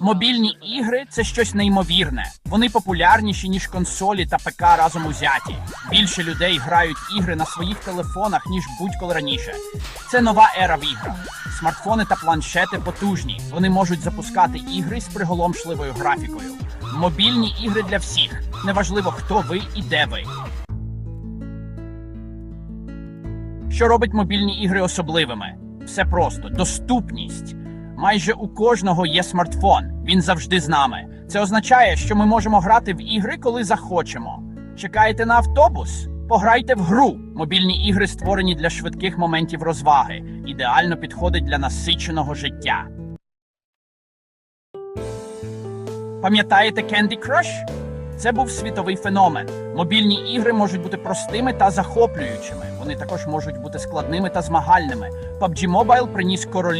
Мобільні ігри це щось неймовірне. Вони популярніші ніж консолі та ПК разом узяті. Більше людей грають ігри на своїх телефонах ніж будь-коли раніше. Це нова ера в іграх. Смартфони та планшети потужні. Вони можуть запускати ігри з приголомшливою графікою. Мобільні ігри для всіх. Неважливо, хто ви і де ви. Що робить мобільні ігри особливими? Все просто доступність. Майже у кожного є смартфон. Він завжди з нами. Це означає, що ми можемо грати в ігри, коли захочемо. Чекаєте на автобус? Пограйте в гру. Мобільні ігри створені для швидких моментів розваги. Ідеально підходить для насиченого життя. Пам'ятаєте Candy Crush? Це був світовий феномен. Мобільні ігри можуть бути простими та захоплюючими. Вони також можуть бути складними та змагальними. PUBG Mobile приніс королів